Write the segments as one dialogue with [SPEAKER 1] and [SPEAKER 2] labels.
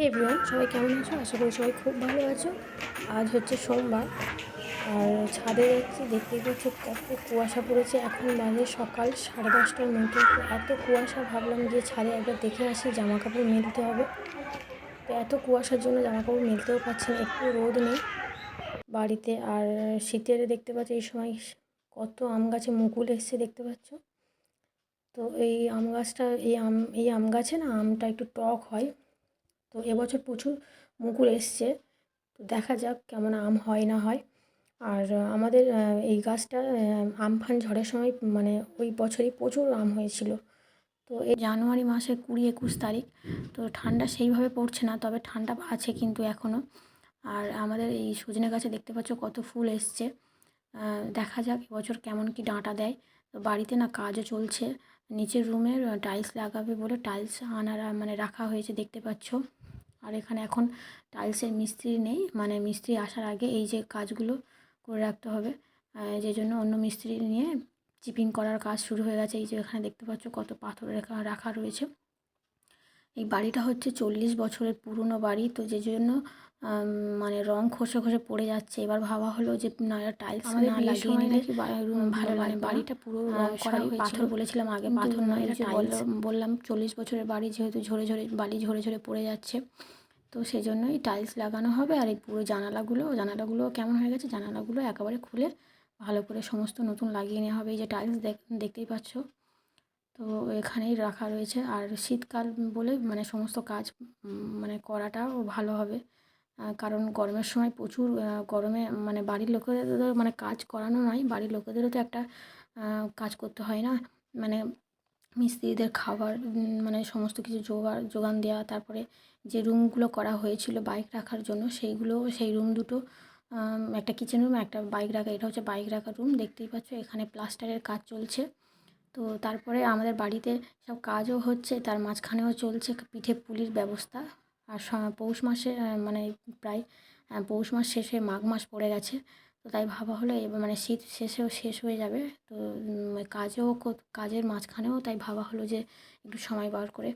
[SPEAKER 1] হে everyone সবাই কেমন আছো? আশা করি সবাই খুব ভালো আছো। আজ হচ্ছে সোমবার, আর ছাদে যাচ্ছি দেখতেই পাচ্ছ কত কুয়াশা পড়েছে। এখন বাজে সকাল সাড়ে দশটার মতো। এত কুয়াশা, ভাবলাম যে ছাদে একবার দেখে আসি জামা কাপড় মেলতে হবে। তো এত কুয়াশার জন্য জামা কাপড় মেলতেও পারছি না, একটু রোদ নেই বাড়িতে। আর শীতের দেখতে পাচ্ছ, এই সময় কত আম গাছে মুকুল এসছে, দেখতে পাচ্ছ? তো এই আম গাছটা, এই আম এই আম গাছে না, আমটা একটু টক হয়। তো এবছর প্রচুর মুকুল এসছে। তো দেখা যাক কেমন আম হয় না হয়। আর আমাদের এই গাছটা আমফান ঝড়ের সময় মানে ওই বছরই প্রচুর আম হয়েছিল। তো এই জানুয়ারি মাসের কুড়ি একুশ তারিখ, তো ঠান্ডা সেইভাবে পড়ছে না, তবে ঠান্ডা আছে কিন্তু এখনও আর আমাদের এই সজনে গাছে দেখতে পাচ্ছ কত ফুল এসছে। দেখা যাক এবছর কেমন কি ডাঁটা দেয়। তো বাড়িতে না কাজও চলছে। নিচের রুমের টাইলস লাগাবে বলে টাইলস আনারা মানে রাখা হয়েছে দেখতে পাচ্ছ। আর এখানে এখন টাইলসের মিস্ত্রি নেই। মানে মিস্ত্রি আসার আগে এই যে কাজগুলো করে রাখতে হবে। যে জন্য অন্য মিস্ত্রি নিয়ে চিপিং করার কাজ শুরু হয়ে গেছে। এই যে এখানে দেখতে পাচ্ছ কত পাথর রেখা, রাখা রয়েছে। এই বাড়িটা হচ্ছে চল্লিশ বছরের পুরনো বাড়ি। তো যে জন্য মানে রং খসে খসে পড়ে যাচ্ছে। এবার ভাবা হলো যে না টাইলস না লাগিয়ে নিলে ভালো লাগে বাড়িটা পুরো রং করা পাথর বলেছিলাম আগে পাথর নয় এটা টাইলস বললাম চল্লিশ বছরের বাড়ি যেহেতু ঝরে ঝরে বালি ঝরে ঝরে পড়ে যাচ্ছে। তো সেই জন্যই টাইলস লাগানো হবে আর এই পুরো জানালাগুলো জানালাগুলো কেমন হয়ে গেছে? জানালাগুলো একেবারে খুলে ভালো করে সমস্ত নতুন লাগিয়ে নেওয়া হবে। এই যে টাইলস দেখতেই পাচ্ছ। তো এখানেই রাখা রয়েছে। আর শীতকাল বলে মানে সমস্ত কাজ মানে করাটাও ভালো হবে। কারণ গরমের সময় প্রচুর গরমে মানে বাড়ির লোকেদের মানে কাজ করানো নয়, বাড়ির লোকেদেরও তো একটা কাজ করতে হয় না। মানে মিস্ত্রিদের খাবার মানে সমস্ত কিছু জোগাড়, যোগান দেওয়া, তারপরে যে রুমগুলো করা হয়েছিল বাইক রাখার জন্য, সেইগুলো, সেই রুম দুটো একটা কিচেন রুম, একটা বাইক রাখা, এটা হচ্ছে বাইক রাখার রুম। দেখতেই পাচ্ছ এখানে প্লাস্টারের কাজ চলছে। তো তারপরে আমাদের বাড়িতে সব কাজও হচ্ছে, তার মাঝখানেও চলছে পিঠে পুলির ব্যবস্থা। আর পৌষ মাসে মানে প্রায় পৌষ মাস শেষে মাঘ মাস পড়ে গেছে। তো তাই ভাবা হলো এবার মানে শীত শেষেও শেষ হয়ে যাবে। তো কাজেও কাজের মাঝখানেও তাই ভাবা হলো যে একটু সময় বার করে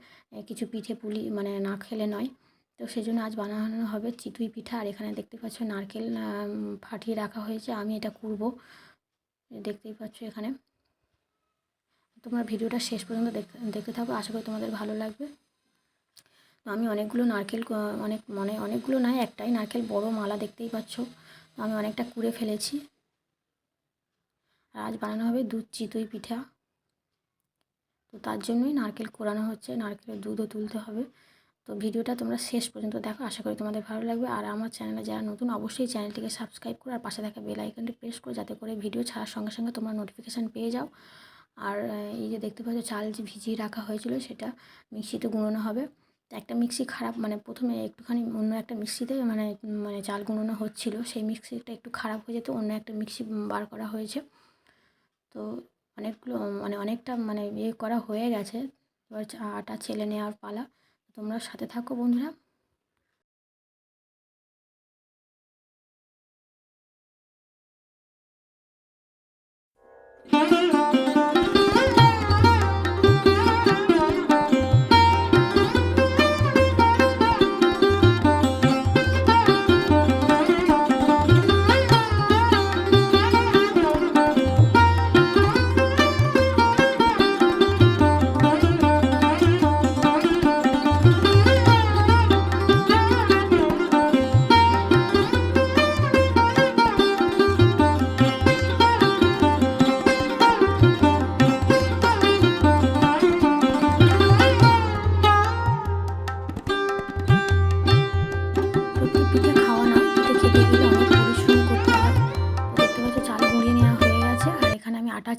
[SPEAKER 1] কিছু পিঠে পুলি মানে না খেলে নয়। তো সেই জন্য আজ বানানো হবে চিতুই পিঠা। আর এখানে দেখতে পাচ্ছ নারকেল ফাটিয়ে রাখা হয়েছে। আমি এটা করব। দেখতেই পাচ্ছ এখানে। তোমরা ভিডিওটা শেষ পর্যন্ত দেখতে থাকো। আশা করি তোমাদের ভালো লাগবে। তো আমি অনেকগুলো নারকেল অনেক মানে অনেকগুলো নয়, একটাই নারকেল বড় মালা দেখতেই পাচ্ছ। আমি অনেকটা কুড়ে ফেলেছি। আর আজ বানানো হবে দুধ চিতই পিঠা। তো তার জন্যই নারকেল কোরানো হচ্ছে, নারকেলের দুধও তুলতে হবে। তো ভিডিওটা তোমরা শেষ পর্যন্ত দেখো, আশা করি তোমাদের ভালো লাগবে। আর আমার চ্যানেলে যারা নতুন, অবশ্যই চ্যানেলটিকে সাবস্ক্রাইব করো আর পাশে থাকা বেল আইকনটি প্রেস করো যাতে করে ভিডিও ছাড়ার সঙ্গে সঙ্গে তোমরা নোটিফিকেশান পেয়ে যাও। আর এই যে দেখতে পাচ্ছ, চাল যে ভিজিয়ে রাখা হয়েছিল, সেটা মিক্সিতে গুঁড়োনো হবে। একটা মিক্সি খারাপ মানে প্রথমে একটুখানি অন্য একটা মিক্সিতে মানে মানে চাল গুঁড়োনো হচ্ছিল, সেই মিক্সিটা একটু খারাপ হয়ে যেত, অন্য একটা মিক্সি বার করা হয়েছে। তো অনেকগুলো মানে অনেকটা মানে ইয়ে করা হয়ে গেছে। এবার আটা ছেলে নেওয়ার পালা। তোমরা সাথে থাকো বন্ধুরা।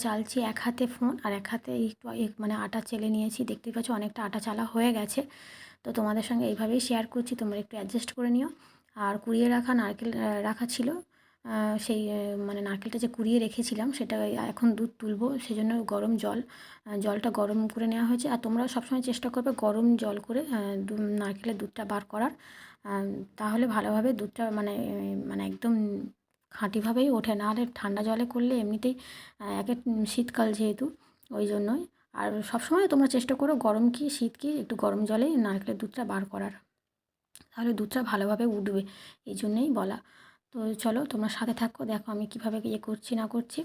[SPEAKER 1] চালছি এক হাতে ফোন আর এক হাতে একটু মানে আটা চেলে নিয়েছি। দেখতেই পাচ্ছ অনেকটা আটা চালা হয়ে গেছে। তো তোমাদের সঙ্গে এইভাবেই শেয়ার করছি, তোমরা একটু অ্যাডজাস্ট করে নিও। আর কুড়িয়ে রাখা নারকেল রাখা ছিল সেই মানে নারকেলটা যে কুড়িয়ে রেখেছিলাম সেটা এখন দুধ তুলবো সেই জন্য গরম জল জলটা গরম করে নেওয়া হয়েছে। আর তোমরা সবসময় চেষ্টা করবে গরম জল করে নারকেলের দুধটা বার করার। তাহলে ভালোভাবে দুধটা মানে মানে একদম খাঁটিভাবেই ওঠে না। আর ঠান্ডা জলে করলে এমনিতেই একে শীতকাল যেহেতু, ওই জন্যই। আর সবসময় তোমরা চেষ্টা করো গরম কি শীত কি একটু গরম জলেই নারকেলের দুধটা বার করার। তাহলে দুধটা ভালোভাবে উঠবে, এই জন্যেই বলা। তো চলো তোমরা সাথে থাকো, দেখো আমি কীভাবে ইয়ে করছি, না করছি।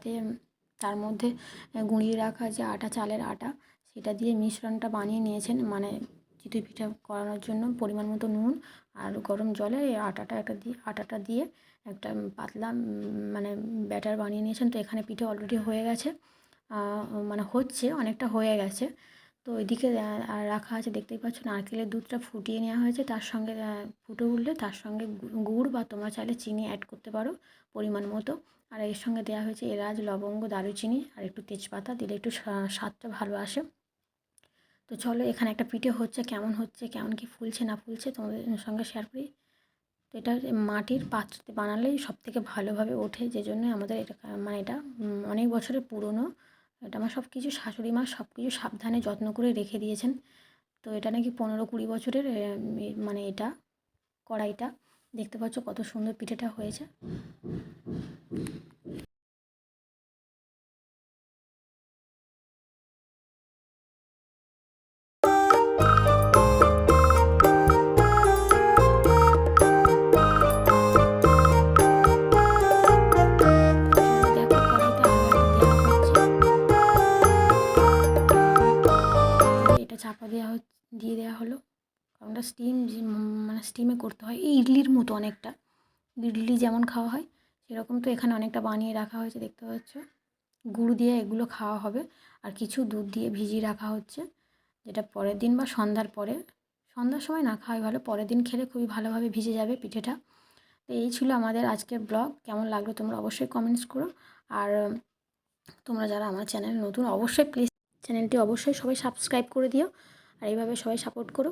[SPEAKER 1] তাতে তার মধ্যে গুঁড়িয়ে রাখা যে আটা, চালের আটা, সেটা দিয়ে মিশ্রণটা বানিয়ে নিয়েছেন। মানে চিতই পিঠা করানোর জন্য পরিমাণ মতো নুন আর গরম জলে এই আটাটা একটা দিয়ে, আটাটা দিয়ে একটা পাতলা মানে ব্যাটার বানিয়ে নিয়েছেন। তো এখানে পিঠে অলরেডি হয়ে গেছে। মানে হচ্ছে, অনেকটা হয়ে গেছে। তো এদিকে রাখা আছে, দেখতেই পাচ্ছ নারকেলের দুধটা ফুটিয়ে নেওয়া হয়েছে। তার সঙ্গে ফুটে উঠলে তার সঙ্গে গুড় বা তোমরা চাইলে চিনি অ্যাড করতে পারো পরিমাণ মতো। আর এর সঙ্গে দেওয়া হয়েছে এলাচ, লবঙ্গ, দারুচিনি আর একটু তেজপাতা দিলে একটু স্বা- স্বাদটা ভালো আসে। তো চলো এখানে একটা পিঠে হচ্ছে, কেমন হচ্ছে, কেমন কি ফুলছে না ফুলছে তোমাদের সঙ্গে শেয়ার করি। তো এটা মাটির পাত্রতে বানালেই সব থেকে ভালোভাবে ওঠে, যে জন্য আমাদের এটা মানে এটা অনেক বছরের পুরনো। এটা আমার সব কিছু শাশুড়ি মা সব কিছু সাবধানে যত্ন করে রেখে দিয়েছেন। তো এটা নাকি পনেরো কুড়ি বছরের মানে এটা, কড়াইটা। দেখতে পাচ্ছ কত সুন্দর পিঠেটা হয়েছে। দিয়ে দেওয়া হলো। ওটা স্টিম মানে স্টিমে করতে হয়, এই ইডলির মতো অনেকটা। ইডলি যেমন খাওয়া হয়, সেরকম তো এখানে অনেকটা বানিয়ে রাখা হয়েছে, দেখতে পাচ্ছ। গুড় দিয়ে এগুলো খাওয়া হবে, আর কিছু দুধ দিয়ে ভিজিয়ে রাখা হচ্ছে, যেটা পরের দিন বা সন্ধ্যার পরে। সন্ধ্যার সময় না খাওয়াই ভালো, পরের দিন খেলে খুবই ভালোভাবে ভিজে যাবে পিঠেটা। তো এই ছিল আমাদের আজকের ব্লগ কেমন লাগল তোমরা অবশ্যই কমেন্টস করো। আর তোমরা যারা আমার চ্যানেল নতুন, অবশ্যই প্লিজ চ্যানেলটি অবশ্যই সবাই সাবস্ক্রাইব করে দিও, আর এইভাবে সবাই সাপোর্ট করো।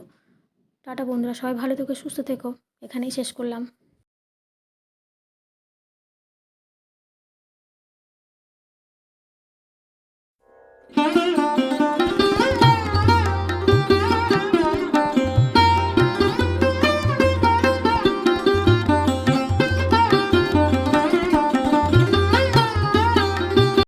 [SPEAKER 1] টাটা বন্ধুরা সবাই ভালো থেকো সুস্থ থেকো এখানেই শেষ করলাম
[SPEAKER 2] Thank you.